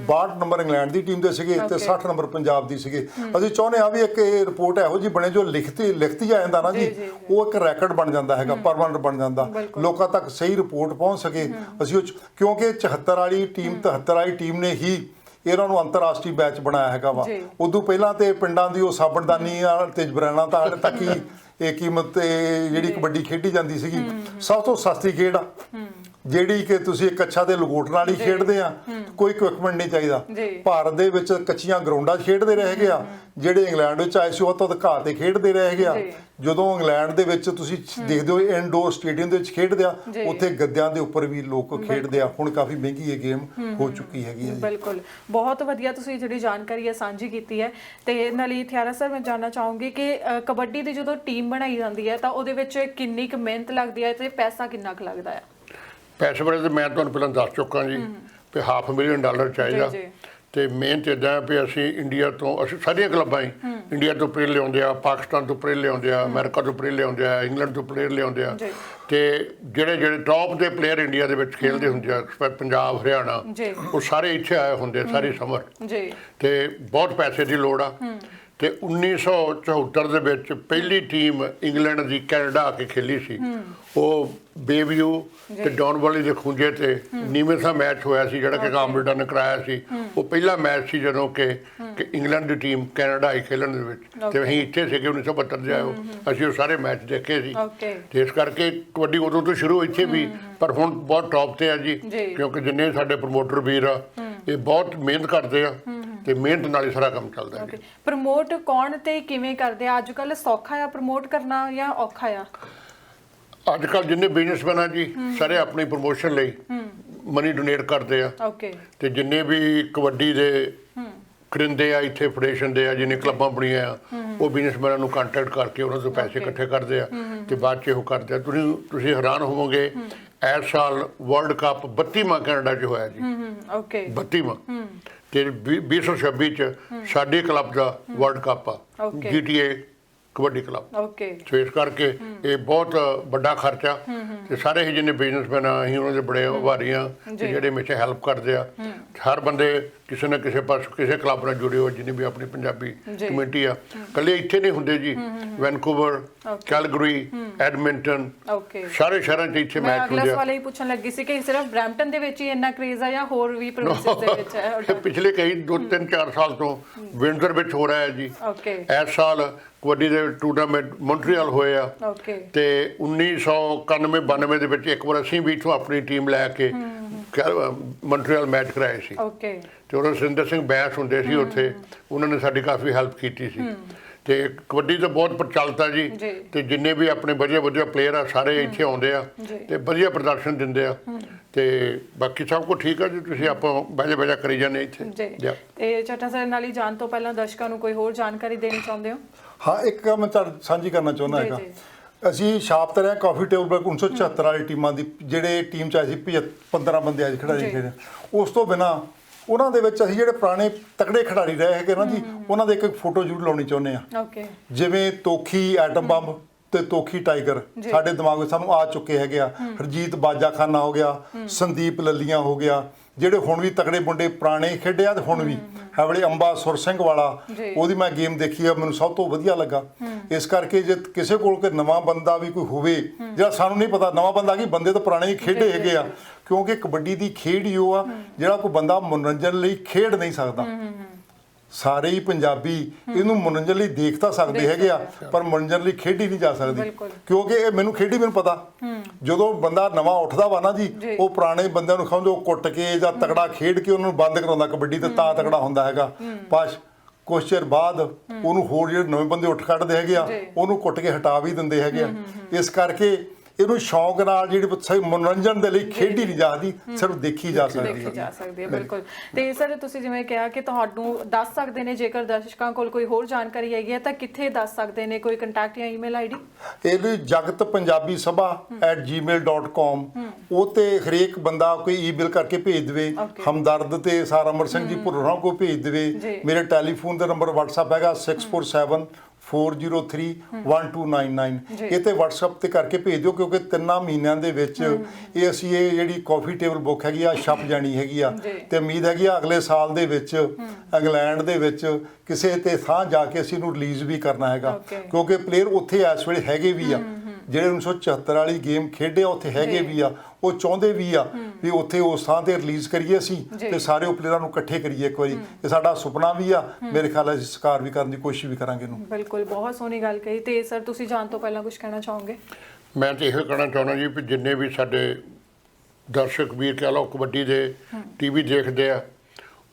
62 ਨੰਬਰ ਇੰਗਲੈਂਡ ਦੀ ਟੀਮ ਦੇ ਸੀਗੇ ਤੇ Okay. 60 ਨੰਬਰ ਪੰਜਾਬ ਦੀ ਸੀਗੇ। ਅਸੀਂ ਚਾਹੁੰਦੇ ਆ ਵੀ ਇੱਕ ਇਹ ਰਿਪੋਰਟ ਇਹੋ ਜੀ ਬਣੇ ਜੋ ਲਿਖਤੀ ਲਿਖਤੀ ਆ ਜਾਂਦਾ ਨਾ ਜੀ। ਉਹ ਇੱਕ ਰੈਕੋਰਡ ਬਣ ਜਾਂਦਾ ਹੈਗਾ ਪਰਮਾਨੈਂਟ ਬਣ ਜਾਂਦਾ। ਲੋਕਾਂ ਤੱਕ ਸਹੀ ਰਿਪੋਰਟ ਪਹੁੰਚ ਸਕੇ। ਅਸੀਂ ਉਹ ਕਿਉਂਕਿ 74 ਵਾਲੀ ਟੀਮ 73 ਵਾਲੀ ਟੀਮ ਨੇ ਹੀ ਇਹਨਾਂ ਨੂੰ ਅੰਤਰਰਾਸ਼ਟਰੀ ਮੈਚ ਬਣਾਇਆ ਹੈਗਾ ਵਾ। ਉਦੋਂ ਪਹਿਲਾਂ ਤੇ ਪਿੰਡਾਂ ਦੀ ਉਹ ਸਾਬਣਦਾਨੀ ਤੇ ਜਬਰਾਨਾ ਤਾਂ ਹਾਲੇ ਤੱਕ ਹੀ ਇਹ ਕੀਮਤ ਤੇ ਜਿਹੜੀ ਕਬੱਡੀ ਖੇਡੀ ਜਾਂਦੀ ਸੀਗੀ। ਸਭ ਤੋਂ ਸਸਤੀ ਖੇਡ ਆ। ਜਿਹੜੀ ਕਿ ਤੁਸੀਂ ਇੱਕ ਕੱਛਾ ਤੇ ਲਗੋਟ ਨਾਲ ਹੀ ਖੇਡਦੇ ਆ ਕੋਈ ਇਕਵਿਪਮੈਂਟ ਨਹੀਂ ਚਾਹੀਦਾ। ਭਾਰਤ ਦੇ ਵਿੱਚ ਕੱਚੀਆਂ ਗਰਾਊਂਡਾਂ ਖੇਡਦੇ ਰਹੇ ਗਿਆ ਜਿਹੜੇ ਇੰਗਲੈਂਡ ਵਿੱਚ ਆਏ ਸੀ ਉਹ ਤਾਂ ਘਾਹ ਤੇ ਖੇਡਦੇ ਰਹੇ ਗਿਆ ਜੀ। ਜਦੋਂ ਇੰਗਲੈਂਡ ਦੇ ਵਿੱਚ ਤੁਸੀਂ ਦੇਖਦੇ ਹੋ ਇਨਡੋਰ ਸਟੇਡੀਅਮ ਦੇ ਵਿੱਚ ਖੇਡਦੇ ਆ। ਉੱਥੇ ਗੱਦਿਆਂ ਦੇ ਉੱਪਰ ਵੀ ਲੋਕ ਖੇਡਦੇ ਆ। ਹੁਣ ਕਾਫੀ ਮਹਿੰਗੀ ਇਹ ਗੇਮ ਹੋ ਚੁੱਕੀ ਹੈਗੀ ਹੈ ਬਿਲਕੁਲ। ਬਹੁਤ ਵਧੀਆ ਤੁਸੀਂ ਜਿਹੜੀ ਜਾਣਕਾਰੀ ਹੈ ਸਾਂਝੀ ਕੀਤੀ ਹੈ। ਤੇ ਨਾਲੇ ਥਿਆਰਾ ਸਰ ਮੈਂ ਜਾਨਣਾ ਚਾਹੂੰਗੀ ਕਿ ਕਬੱਡੀ ਦੀ ਜਦੋਂ ਟੀਮ ਬਣਾਈ ਜਾਂਦੀ ਹੈ ਤਾਂ ਉਹਦੇ ਵਿੱਚ ਕਿੰਨੀ ਕੁ ਮਿਹਨਤ ਲੱਗਦੀ ਹੈ ਤੇ ਪੈਸਾ ਕਿੰਨਾ ਕੁ ਲੱਗਦਾ ਹੈ? ਪੈਸੇ ਬਾਰੇ ਤੇ ਮੈਂ ਤੁਹਾਨੂੰ ਪਹਿਲਾਂ ਦੱਸ ਚੁੱਕਾ ਜੀ ਕਿ ਹਾਫ ਮਿਲੀਅਨ ਡਾਲਰ ਚਾਹੀਦਾ। ਤੇ ਮਿਹਨਤ ਇਦਾਂ ਵੀ ਅਸੀਂ ਇੰਡੀਆ ਤੋਂ ਅਸੀਂ ਸਾਰੀਆਂ ਕਲੱਬਾਂ ਹੀ ਇੰਡੀਆ ਤੋਂ ਪਲੇਅਰ ਲਿਆਉਂਦੇ ਆ ਪਾਕਿਸਤਾਨ ਤੋਂ ਪਲੇਅਰ ਲਿਆਉਂਦੇ ਆ ਅਮਰੀਕਾ ਤੋਂ ਪਲੇਅਰ ਲਿਆਉਂਦੇ ਆ ਇੰਗਲੈਂਡ ਤੋਂ ਪਲੇਅਰ ਲਿਆਉਂਦੇ ਆ। ਤੇ ਜਿਹੜੇ ਜਿਹੜੇ ਟੌਪ ਦੇ ਪਲੇਅਰ ਇੰਡੀਆ ਦੇ ਵਿੱਚ ਖੇਡਦੇ ਹੁੰਦੇ ਆ ਪੰਜਾਬ ਹਰਿਆਣਾ। ਉਹ ਸਾਰੇ ਇੱਥੇ ਆਏ ਹੁੰਦੇ ਆ ਸਾਰੀ ਸਮਰ। ਜੀ। ਤੇ ਬਹੁਤ ਪੈਸੇ ਦੀ ਲੋੜ ਆ। ਤੇ 1974 ਦੇ ਵਿੱਚ ਪਹਿਲੀ ਟੀਮ ਇੰਗਲੈਂਡ ਦੀ ਕੈਨੇਡਾ ਆ ਕੇ ਖੇਲੀ ਸੀ। ਉਹ ਬੇਵਿਊ ਤੇ ਡੌਨਵਾਲੀ ਦੇ ਖੁੰਝੇ ਤੇ ਨੀਵੇਂ ਸਾ ਮੈਚ ਹੋਇਆ ਸੀ ਜਿਹੜਾ ਕਿ ਕਾਮਬਲਟਨ ਨੇ ਕਰਾਇਆ ਸੀ। ਉਹ ਪਹਿਲਾ ਮੈਚ ਸੀ ਜਦੋਂ ਕਿ ਕਿ ਇੰਗਲੈਂਡ ਦੀ ਟੀਮ ਕੈਨੇਡਾ ਆਈ ਖੇਲਣ ਦੇ ਵਿੱਚ। ਤੇ ਅਸੀਂ ਇੱਥੇ ਸੀਗੇ 1972 ਦੇ ਹੋ। ਅਸੀਂ ਉਹ ਸਾਰੇ ਮੈਚ ਦੇਖੇ ਸੀ। ਤੇ ਇਸ ਕਰਕੇ ਕਬੱਡੀ ਉਦੋਂ ਤੋਂ ਸ਼ੁਰੂ ਇੱਥੇ ਵੀ ਪਰ ਹੁਣ ਬਹੁਤ ਟੌਪ ਤੇ ਆ ਜੀ। ਕਿਉਂਕਿ ਜਿੰਨੇ ਸਾਡੇ ਪ੍ਰਮੋਟਰ ਵੀਰ ਆ ਇਹ ਬਹੁਤ ਮਿਹਨਤ ਕਰਦੇ ਆ ਤੇ ਮਿਹਨਤ ਨਾਲ ਹੀ ਸਾਰਾ ਕੰਮ ਚੱਲਦਾ ਜੀ। ਪ੍ਰਮੋਟ ਕੌਣ ਤੇ ਕਿਵੇਂ ਕਰਦੇ ਆ? ਅੱਜ ਕੱਲ ਸੌਖਾ ਆ ਪ੍ਰਮੋਟ ਕਰਨਾ ਜਾਂ ਔਖਾ ਆ? ਅੱਜ ਕੱਲ ਜਿੰਨੇ ਬਿਜ਼ਨਸਮੈਨ ਆ ਜੀ ਸਾਰੇ ਆਪਣੀ ਪ੍ਰੋਮੋਸ਼ਨ ਲਈ ਮਨੀ ਡੋਨੇਟ ਕਰਦੇ ਆ। ਓਕੇ ਤੇ ਜਿੰਨੇ ਵੀ ਕਬੱਡੀ ਦੇ ਕਰਿੰਦੇ ਆ ਇੱਥੇ ਫੈਡਰੇਸ਼ਨ ਦੇ ਆ ਜਿੰਨੇ ਕਲੱਬਾਂ ਬਣੀਆਂ ਆ ਉਹ ਬਿਜ਼ਨਸਮੈਨਾਂ ਨੂੰ ਕੰਟੈਕਟ ਕਰਕੇ ਉਹਨਾਂ ਤੋਂ ਪੈਸੇ ਇਕੱਠੇ ਕਰਦੇ ਆ ਤੇ ਬਾਅਦ ਚ ਉਹ ਕਰਦੇ ਆ। ਤੁਸੀਂ ਤੁਸੀਂ ਹੈਰਾਨ ਹੋਵੋਗੇ ਇਸ ਸਾਲ ਵਰਲਡ ਕੱਪ 32ਵਾਂ ਕੈਨੇਡਾ 'ਚ ਹੋਇਆ ਜੀ। ਓਕੇ 32ਵਾਂ ਤੇ 2026 ਚ ਸਾਡੇ ਕਲੱਬ ਦਾ ਵਰਲਡ ਕੱਪ ਆ. GTA kabaddi club. Okay. So ਇਸ ਕਰਕੇ ਇਹ ਬਹੁਤ ਵੱਡਾ ਖਰਚਾ। ਤੇ ਸਾਰੇ ਹੀ ਜਿਹਨੇ ਬਿਜ਼ਨਸਮੈਨ ਆ ਅਸੀਂ ਉਹਨਾਂ ਦੇ ਬੜੇ ਆਭਾਰੀ ਆ। ਜਿਹੜੇ ਮੇਚੇ ਹੈਲਪ ਕਰਦੇ ਆ ਹਰ ਬੰਦੇ ਕਿਸੇ ਨਾ ਕਿਸੇ ਪਾਸ ਕਿਸੇ ਕਲੱਬ ਨਾਲ ਜੁੜੇ ਹੋ ਜਿਹਨੇ ਵੀ ਆਪਣੀ ਪੰਜਾਬੀ। ਕਮੇਟੀ ਆ। ਕੱਲੇ ਇੱਥੇ ਨਹੀਂ ਹੁੰਦੇ ਜੀ। Vancouver Calgary Edmonton okay. ਸਾਰੇ ਸ਼ਹਿਰਾਂ 'ਚ ਇੱਥੇ ਮੈਚ ਅਗਲਾ ਹੁੰਦੇ ਆ। ਸਵਾਲ ਇਹ ਪੁੱਛਣ ਲੱਗੀ ਸੀ ਕਿ ਸਿਰਫ ਬ੍ਰੈਂਪਟਨ ਦੇ ਵਿੱਚ ਹੀ ਇੰਨਾ ਕ੍ਰੇਜ਼ ਆ ਜਾਂ ਹੋਰ ਵੀ ਪ੍ਰੋਵਿੰਸਸ ਦੇ ਵਿੱਚ ਹੈ? ਪਿਛਲੇ ਕਈ ਦੋ ਤਿੰਨ ਚਾਰ ਸਾਲ ਤੋਂ ਵਿੰਟਰ ਵਿੱਚ ਹੋ ਰਿਹਾ ਹੈ ਜੀ। ਓਕੇ। ਇਸ ਸਾਲ ਕਬੱਡੀ ਦੇ ਟੂਰਨਾਮੈਂਟ ਮੌਂਟਰੀਅਲ ਹੋਏ ਆ। ਓਕੇ ਤੇ 1991 92 ਦੇ ਵਿੱਚ ਇੱਕ ਵਾਰ ਅਸੀਂ ਵੀ ਇੱਥੋਂ ਆਪਣੀ ਟੀਮ ਲੈ ਕੇ ਮੌਂਟਰੀਅਲ ਮੈਚ ਕਰਾਏ ਸੀ। ਓਕੇ ਤੇ ਉਹਨਾਂ ਸਿੰਦਰ ਸਿੰਘ ਬੈਸ ਹੁੰਦੇ ਸੀ ਉੱਥੇ ਉਹਨਾਂ ਨੇ ਸਾਡੀ ਕਾਫੀ ਹੈਲਪ ਕੀਤੀ ਸੀ। ਤੇ ਕਬੱਡੀ ਤਾਂ ਬਹੁਤ ਪ੍ਰਚਲਿਤ ਆ ਜੀ। ਤੇ ਜਿੰਨੇ ਵੀ ਆਪਣੇ ਵਧੀਆ ਵਧੀਆ ਪਲੇਅਰ ਆ ਸਾਰੇ ਇੱਥੇ ਆਉਂਦੇ ਆ। ਤੇ ਵਧੀਆ ਪ੍ਰਦਰਸ਼ਨ ਦਿੰਦੇ ਆ। ਤੇ ਬਾਕੀ ਸਭ ਕੁਝ ਠੀਕ ਆ ਜੀ ਤੁਸੀਂ ਆਪਾਂ ਬਾਜਾ ਬਾਜਾ ਕਰੀ ਜਾਂਦੇ ਇੱਥੇ। ਜੀ। ਜਾ। ਤੇ ਚਟਾ ਸਰ ਨਾਲ ਹੀ ਜਾਣ ਤੋਂ ਪਹਿਲਾਂ ਦਰਸ਼ਕਾਂ ਨੂੰ ਕੋਈ ਹੋਰ ਜਾਣਕਾਰੀ ਦੇਣੀ ਚਾਹੁੰਦੇ ਹੋ? ਹਾਂ ਇੱਕ ਕੰਮ ਮੈਂ ਤੁਹਾਡੇ ਸਾਂਝੀ ਕਰਨਾ ਚਾਹੁੰਦਾ ਹੈਗਾ। ਅਸੀਂ ਛਾਪ ਤੇ ਰਹੇ ਕਾਫੀ ਟੇਬਲ ਬੈਕ 1974 ਵਾਲੀ ਟੀਮਾਂ ਦੀ ਜਿਹੜੇ ਟੀਮ ਚ ਆਏ ਸੀ 75 15 ਬੰਦੇ ਅੱਜ ਖਿਡਾਰੀ। ਖੇਡੇ ਉਸ ਤੋਂ ਬਿਨਾ ਉਹਨਾਂ ਦੇ ਵਿੱਚ ਅਸੀਂ ਜਿਹੜੇ ਪੁਰਾਣੇ ਤਕੜੇ ਖਿਡਾਰੀ ਰਹੇ ਹੈਗੇ ਨਾ ਜੀ ਉਹਨਾਂ ਦੇ ਇੱਕ ਇੱਕ ਫੋਟੋ ਜ਼ਰੂਰ ਲਾਉਣੀ ਚਾਹੁੰਦੇ ਆ ਓਕੇ। ਜਿਵੇਂ ਤੋਖੀ ਐਟਮ ਬੰਬ ਤੇ ਤੋਖੀ ਟਾਈਗਰ। ਸਾਡੇ ਦਿਮਾਗ ਵਿੱਚ ਸਾਨੂੰ ਆ ਚੁੱਕੇ ਹੈਗੇ ਆ। ਹਰਜੀਤ ਬਾਜਾਖਾਨਾ ਹੋ ਗਿਆ ਸੰਦੀਪ ਲੱਲੀਆਂ ਹੋ ਗਿਆ ਜਿਹੜੇ ਹੁਣ ਵੀ ਤਕੜੇ ਮੁੰਡੇ ਪੁਰਾਣੇ ਖੇਡੇ ਆ ਤੇ ਹੁਣ ਵੀ। ਹੈ ਵਾਲੇ ਅੰਬਾ ਸੁਰ ਸਿੰਘ ਵਾਲਾ। ਉਹਦੀ ਮੈਂ ਗੇਮ ਦੇਖੀ ਆ ਮੈਨੂੰ ਸਭ ਤੋਂ ਵਧੀਆ ਲੱਗਾ। ਇਸ ਕਰਕੇ ਜੇ ਕਿਸੇ ਕੋਲ ਕੋਈ ਨਵਾਂ ਬੰਦਾ ਵੀ ਕੋਈ ਹੋਵੇ ਜਿਹੜਾ ਸਾਨੂੰ ਨਹੀਂ ਪਤਾ ਨਵਾਂ ਬੰਦਾ ਕੀ ਬੰਦੇ ਤਾਂ ਪੁਰਾਣੇ ਹੀ ਖੇਡੇ ਹੈਗੇ ਆ। ਕਿਉਂਕਿ ਕਬੱਡੀ ਦੀ ਖੇਡ ਹੀ ਉਹ ਆ ਜਿਹੜਾ ਕੋਈ ਬੰਦਾ ਮਨੋਰੰਜਨ ਲਈ ਖੇਡ ਨਹੀਂ ਸਕਦਾ। ਸਾਰੇ ਹੀ ਪੰਜਾਬੀ ਇਹਨੂੰ ਮਨੋਰੰਜਨ ਲਈ ਦੇਖ ਤਾਂ ਸਕਦੇ ਹੈਗੇ ਆ ਪਰ ਮਨੋਰੰਜਨ ਲਈ ਖੇਡੀ ਨਹੀਂ ਜਾ ਸਕਦੀ। ਕਿਉਂਕਿ ਇਹ ਮੈਨੂੰ ਖੇਡੀ ਮੈਨੂੰ ਪਤਾ। ਜਦੋਂ ਬੰਦਾ ਨਵਾਂ ਉੱਠਦਾ ਵਾ ਨਾ ਜੀ। ਉਹ ਪੁਰਾਣੇ ਬੰਦਿਆਂ ਨੂੰ ਸਮਝੋ ਕੁੱਟ ਕੇ ਜਾਂ ਤਕੜਾ ਖੇਡ ਕੇ ਉਹਨਾਂ ਨੂੰ ਬੰਦ ਕਰਾਉਂਦਾ ਕਬੱਡੀ ਤੇ ਤਾਂ ਤਕੜਾ ਹੁੰਦਾ ਹੈਗਾ। ਪਾਸ਼ ਕੁਛ ਚਿਰ ਬਾਅਦ ਉਹਨੂੰ ਹੋਰ ਜਿਹੜੇ ਨਵੇਂ ਬੰਦੇ ਉੱਠ ਕੱਢਦੇ ਹੈਗੇ ਆ। ਉਹਨੂੰ ਕੁੱਟ ਕੇ ਹਟਾ ਵੀ ਦਿੰਦੇ ਹੈਗੇ ਆ। ਇਸ ਕਰਕੇ ਇਹਨੂੰ ਸ਼ੌਂਕ ਨਾਲ ਜਿਹੜੀ ਮਨੋਰੰਜਨ ਦੇ ਲਈ ਖੇਡੀ ਨਹੀਂ ਜਾਂਦੀ ਸਿਰਫ ਦੇਖੀ ਜਾ ਸਕਦੀ ਦੇਖੀ ਹੈ। ਜਾ ਸਕਦੀ ਹੈ ਬਿਲਕੁਲ। ਤੇ ਸਰ ਤੁਸੀਂ ਜਿਵੇਂ ਕਿਹਾ ਕਿ ਤੁਹਾਨੂੰ ਦੱਸ ਸਕਦੇ ਨੇ ਜੇਕਰ ਦਰਸ਼ਕਾਂ ਕੋਲ ਕੋਈ ਹੋਰ ਜਾਣਕਾਰੀ ਹੈਗੀ ਹੈ ਤਾਂ ਕਿੱਥੇ ਦੱਸ ਸਕਦੇ ਨੇ? ਕੋਈ ਕੰਟੈਕਟ ਜਾਂ ਈਮੇਲ ਆਈਡੀ ਇਹ ਲਈ ਜਗਤ ਪੰਜਾਬੀ ਸਭਾ @gmail.com ਉਹ ਤੇ ਹਰੇਕ ਬੰਦਾ ਕੋਈ ਈਮੇਲ ਕਰਕੇ ਭੇਜ ਦੇਵੇ. ਹਮਦਰਦ ਤੇ ਸਾਰ ਅਮਰ ਸਿੰਘ ਜੀ ਭੁੱਲਰਾਂ ਕੋ ਭੇਜ। ਦੇਵੇ। ਮੇਰੇ ਟੈਲੀਫੋਨ ਦਾ ਨੰਬਰ WhatsApp ਹੈਗਾ 647 403 1299 ਜੀ। ਇਹ ਤੇ WhatsApp ਤੇ ਕਰਕੇ ਭੇਜ ਦਿਓ ਕਿਉਂਕਿ ਤਿੰਨਾਂ ਮਹੀਨਿਆਂ ਦੇ ਵਿੱਚ ਇਹ ਅਸੀਂ ਇਹ ਜਿਹੜੀ ਕਾਫੀ ਟੇਬਲ ਬੁੱਕ ਹੈਗੀ ਆ ਛਪ ਜਾਣੀ ਹੈਗੀ ਆ। ਤੇ ਉਮੀਦ ਹੈਗੀ ਆ ਅਗਲੇ ਸਾਲ ਦੇ ਵਿੱਚ ਇੰਗਲੈਂਡ ਦੇ ਵਿੱਚ ਕਿਸੇ ਤੇ ਥਾਂ ਜਾ ਕੇ ਅਸੀਂ ਇਹਨੂੰ ਰਿਲੀਜ਼ ਵੀ ਕਰਨਾ ਹੈਗਾ. ਕਿਉਂਕਿ ਪਲੇਅਰ ਉੱਥੇ ਇਸ ਵੇਲੇ ਹੈਗੇ ਵੀ ਆ ਜਿਹੜੇ 1974 ਵਾਲੀ ਗੇਮ ਖੇਡੇ ਉੱਥੇ ਹੈਗੇ। ਵੀ ਆ ਉਹ ਚਾਹੁੰਦੇ ਵੀ ਆ ਵੀ ਉੱਥੇ ਉਸ ਥਾਂ ਤੇ ਰਿਲੀਜ਼ ਕਰੀਏ ਅਸੀਂ। ਤੇ ਸਾਰੇ ਉਹ ਪਲੇਅਰਾਂ ਨੂੰ ਇਕੱਠੇ ਕਰੀਏ ਇੱਕ ਵਾਰੀ। ਇਹ ਸਾਡਾ ਸੁਪਨਾ ਵੀ ਆ ਮੇਰੇ ਖਿਆਲ ਹੈ ਅਸੀਂ ਸਕਾਰ ਵੀ ਕਰਨ ਦੀ ਕੋਸ਼ਿਸ਼ ਵੀ ਕਰਾਂਗੇ ਇਹਨੂੰ। ਬਿਲਕੁਲ ਬਹੁਤ ਸੋਹਣੀ ਗੱਲ ਕਹੀ। ਤੇ ਸਰ ਤੁਸੀਂ ਜਾਣ ਤੋਂ ਪਹਿਲਾਂ ਕੁਝ ਕਹਿਣਾ ਚਾਹੋਗੇ? ਮੈਂ ਤਾਂ ਇਹੋ ਕਹਿਣਾ ਚਾਹੁੰਦਾ ਜੀ ਵੀ ਜਿੰਨੇ ਵੀ ਸਾਡੇ ਦਰਸ਼ਕ ਵੀਰ ਕਹਿ ਲਓ ਕਬੱਡੀ ਦੇ ਟੀਵੀ ਦੇਖਦੇ ਆ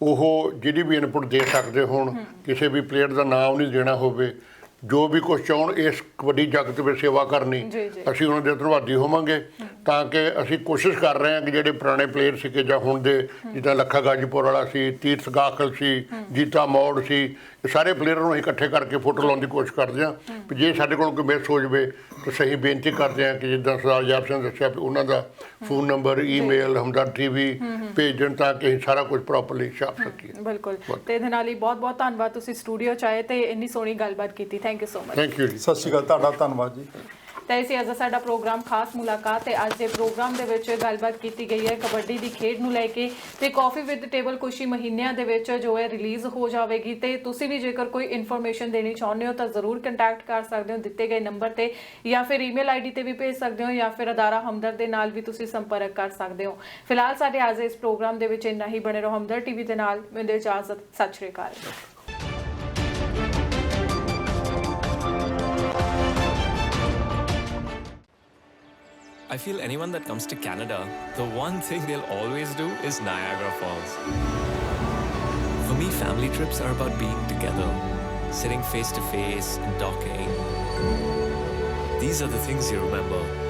ਉਹ ਜਿਹੜੀ ਵੀ ਇਨਪੁਟ ਦੇ ਸਕਦੇ ਹੋਣ ਕਿਸੇ ਵੀ ਪਲੇਅਰ ਦਾ ਨਾਮ ਨਹੀਂ ਦੇਣਾ ਹੋਵੇ ਜੋ ਵੀ ਕੁਝ ਚਾਹਣ ਇਸ ਕਬੱਡੀ ਜਗਤ ਵਿੱਚ ਸੇਵਾ ਕਰਨੀ। ਅਸੀਂ ਉਹਨਾਂ ਦੇ ਧੰਨਵਾਦੀ ਹੋਵਾਂਗੇ ਤਾਂ ਕਿ ਅਸੀਂ ਕੋਸ਼ਿਸ਼ ਕਰ ਰਹੇ ਹਾਂ ਕਿ ਜਿਹੜੇ ਪੁਰਾਣੇ ਪਲੇਅਰ ਸੀਗੇ ਜਾਂ ਹੁਣ ਦੇ ਜਿੱਦਾਂ ਲੱਖਾ ਗਾਜੀਪੁਰ ਵਾਲਾ ਸੀ ਤੀਰਥ ਗਾਖਲ ਸੀ ਜੀਤਾ ਮੌੜ ਸੀ ਇਹ ਸਾਰੇ ਪਲੇਅਰਾਂ ਨੂੰ ਅਸੀਂ ਇਕੱਠੇ ਕਰਕੇ ਫੋਟੋ ਲਾਉਣ ਦੀ ਕੋਸ਼ਿਸ਼ ਕਰਦੇ ਹਾਂ। ਵੀ ਜੇ ਸਾਡੇ ਕੋਲ ਕੋਈ ਮਿਸ ਹੋ ਜਾਵੇ ਤਾਂ ਸਹੀ ਬੇਨਤੀ ਕਰਦੇ ਹਾਂ ਕਿ ਜਿੱਦਾਂ ਸਰਦਾਰ ਯਾਰ ਸਿੰਘ ਦੱਸਿਆ ਵੀ ਉਹਨਾਂ ਦਾ ਫੋਨ ਨੰਬਰ ਈਮੇਲ ਹਮਦਰ ਟੀਵੀ ਭੇਜ ਦੇਣ ਤਾਂ ਕਿ ਅਸੀਂ ਸਾਰਾ ਕੁਝ ਪ੍ਰੋਪਰਲੀ ਛਾਪ ਸਕੀਏ। ਬਿਲਕੁਲ। ਤੇ ਇਹਦੇ ਨਾਲ ਹੀ ਬਹੁਤ ਬਹੁਤ ਧੰਨਵਾਦ ਤੁਸੀਂ ਸਟੂਡੀਓ ਚ ਆਏ ਤੇ ਇੰਨੀ ਸੋਹਣੀ ਗੱਲਬਾਤ ਕੀਤੀ। Thank you so much thank you ਜੀ। ਸਤਿ ਸ਼੍ਰੀ ਅਕਾਲ। ਤੁਹਾਡਾ ਧੰਨਵਾਦ ਜੀ। ਤਾਂ ਇਸੇ ਅੱਜ ਸਾਡਾ ਪ੍ਰੋਗਰਾਮ ਖਾਸ ਮੁਲਾਕਾਤ ਤੇ ਅੱਜ ਦੇ ਪ੍ਰੋਗਰਾਮ ਦੇ ਵਿੱਚ ਗੱਲਬਾਤ ਕੀਤੀ ਗਈ ਹੈ। ਕਬੱਡੀ ਦੀ ਖੇਡ ਨੂੰ ਲੈ ਕੇ ਤੇ ਕਾਫੀ ਵਿਦ ਟੇਬਲ ਕੁਝ ਹੀ ਮਹੀਨਿਆਂ ਦੇ ਵਿੱਚ ਜੋ ਹੈ ਰਿਲੀਜ਼ ਹੋ ਜਾਵੇਗੀ ਤੇ ਤੁਸੀਂ ਵੀ ਜੇਕਰ ਕੋਈ ਇਨਫੋਰਮੇਸ਼ਨ ਦੇਣੀ ਚਾਹੁੰਦੇ ਹੋ ਤਾਂ ਜ਼ਰੂਰ ਕੰਟੈਕਟ ਕਰ ਸਕਦੇ ਹੋ, ਦਿੱਤੇ ਗਏ ਨੰਬਰ ਤੇ ਜਾਂ ਫਿਰ ਈਮੇਲ ਆਈਡੀ ਤੇ ਵੀ ਭੇਜ ਸਕਦੇ ਹੋ ਜਾਂ ਫਿਰ ਅਦਾਰਾ ਹਮਦਰ ਦੇ ਨਾਲ ਵੀ ਤੁਸੀਂ ਸੰਪਰਕ ਕਰ ਸਕਦੇ ਹੋ। ਫਿਲਹਾਲ ਸਾਡੇ ਅੱਜ ਇਸ ਪ੍ਰੋਗਰਾਮ ਦੇ ਵਿੱਚ ਇੰਨਾ ਹੀ। ਬਣੇ ਰਹੋ ਹਮਦਰ ਟੀਵੀ ਦੇ ਨਾਲ ਮੈਨੂੰ ਇਜਾਜ਼ਤ। ਸਤਿ ਸ਼੍ਰੀ ਅਕਾਲ। I feel anyone that comes to Canada, the one thing they'll always do is Niagara Falls. For me, family trips are about being together, sitting face to face and talking. These are the things you remember